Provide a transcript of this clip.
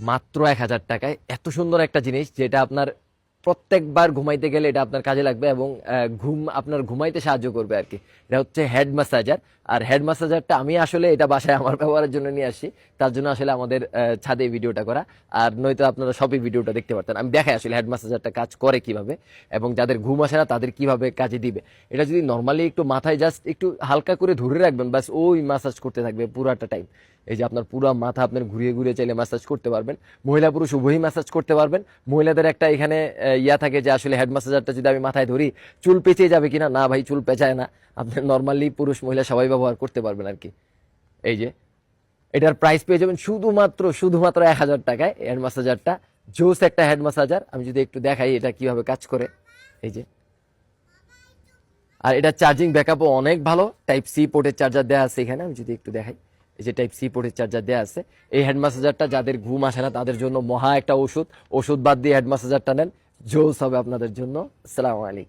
মাত্র এক হাজার টাকায় এত সুন্দর একটা জিনিস যেটা আপনার প্রত্যেকবার ঘুমাইতে গেলে এটা আপনার কাজে লাগবে এবং ঘুম আপনার ঘুমাইতে সাহায্য করবে আর কি। এটা হচ্ছে হেড ম্যাসাজার। আর হেড ম্যাসাজারটা আমি আসলে এটা বাসায় আমার ব্যবহারের জন্য নিয়ে আসছি তার জন্য আসলে আমাদের ছাদে ভিডিওটা করা। আর নয়তো আপনারা সবই ভিডিওটা দেখতে পারতেন। আমি দেখাই আসলে হেড ম্যাসাজারটা কাজ করে কীভাবে এবং যাদের ঘুম আসে না তাদের কীভাবে কাজে দিবে। এটা যদি নর্মালি একটু মাথায় জাস্ট একটু হালকা করে ধরে রাখবেন বাস ওই ম্যাসাজ করতে থাকবে পুরাটা টাইম এই যে আপনার পুরো মাথা আপনার ঘুরিয়ে ঘুরিয়ে চাইলে ম্যাসাজ করতে পারবেন। মহিলা পুরুষ উভয়ই ম্যাসাজ করতে পারবেন। মহিলাদের একটা এখানে ইয়া থাকে যে আসলে হেড ম্যাসাজারটা যদি আমি মাথায় ধরি, চুল পেঁচিয়ে যাবে কিনা? না ভাই, চুল পেঁচায় না। আপনি নর্মালি পুরুষ, মহিলা সবাই ব্যবহার করতে পারবেন আর কি। এই যে, এটার প্রাইস পেয়ে যাবেন শুধুমাত্র শুধুমাত্র এক হাজার টাকায় হেড ম্যাসাজারটা জোস একটা হেড ম্যাসাজার আমি যদি একটু দেখাই এটা কীভাবে কাজ করে। এই যে, আর এটা চার্জিং ব্যাকআপও অনেক ভালো। টাইপ সি পোর্টের চার্জার দেওয়া আছে এখানে, আমি যদি একটু দেখাই। এই যে টাইপ সি পোর্টের চার্জার দেওয়া আছে। এই হেড ম্যাসাজারটা যাদের ঘুম আসে না, তাদের জন্য মহা একটা ওষুধ। ওষুধ বাদ দিয়ে হেড ম্যাসাজারটা নেন। जो सब अपन सलैकुम